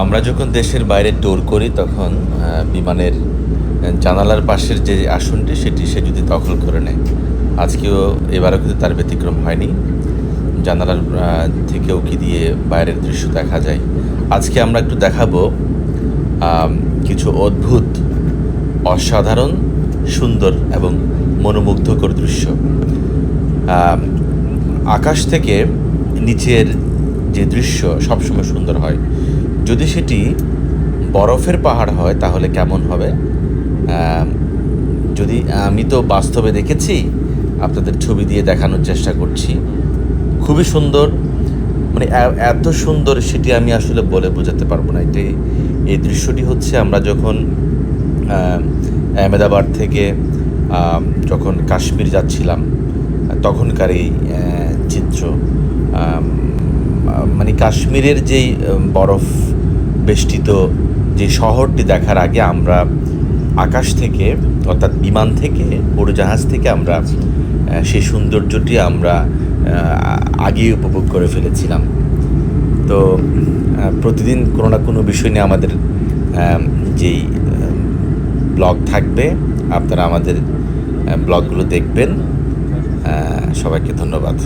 আমরা যখন দেশের বাইরে ট্যুর করি, তখন বিমানের জানালার পাশের যে আসনটি, সেটি সে যদি দখল করে নেয়। আজকেও এবারও কিন্তু তার ব্যতিক্রম হয়নি। জানালার থেকেও কি দিয়ে বাইরের দৃশ্য দেখা যায়। আজকে আমরা একটু দেখাবো কিছু অদ্ভুত, অসাধারণ, সুন্দর এবং মনোমুগ্ধকর দৃশ্য। আকাশ থেকে নিচের যে দৃশ্য সবসময় সুন্দর হয়। যদি সেটি বরফের পাহাড় হয়, তাহলে কেমন হবে? যদি আমি তো বাস্তবে দেখেছি, আপনাদের ছবি দিয়ে দেখানোর চেষ্টা করছি। খুবই সুন্দর মানে এত সুন্দর সেটি আমি আসলে বলে বোঝাতে পারব না। এটি, এই দৃশ্যটি হচ্ছে আমরা যখন আহমেদাবাদ থেকে যখন কাশ্মীর যাচ্ছিলাম, তখনকার এই চিত্র মানে কাশ্মীরের যেই বরফ বেষ্টিত যে শহরটি দেখার আগে আমরা আকাশ থেকে, অর্থাৎ বিমান থেকে উড়োজাহাজ থেকে আমরা সেই সৌন্দর্যটি আমরা আগেই উপভোগ করে ফেলেছিলাম। তো প্রতিদিন কোনো না কোনো বিষয় নিয়ে আমাদের যেই ব্লগ থাকবে, আপনারা আমাদের ব্লগগুলো দেখবেন। সবাইকে ধন্যবাদ।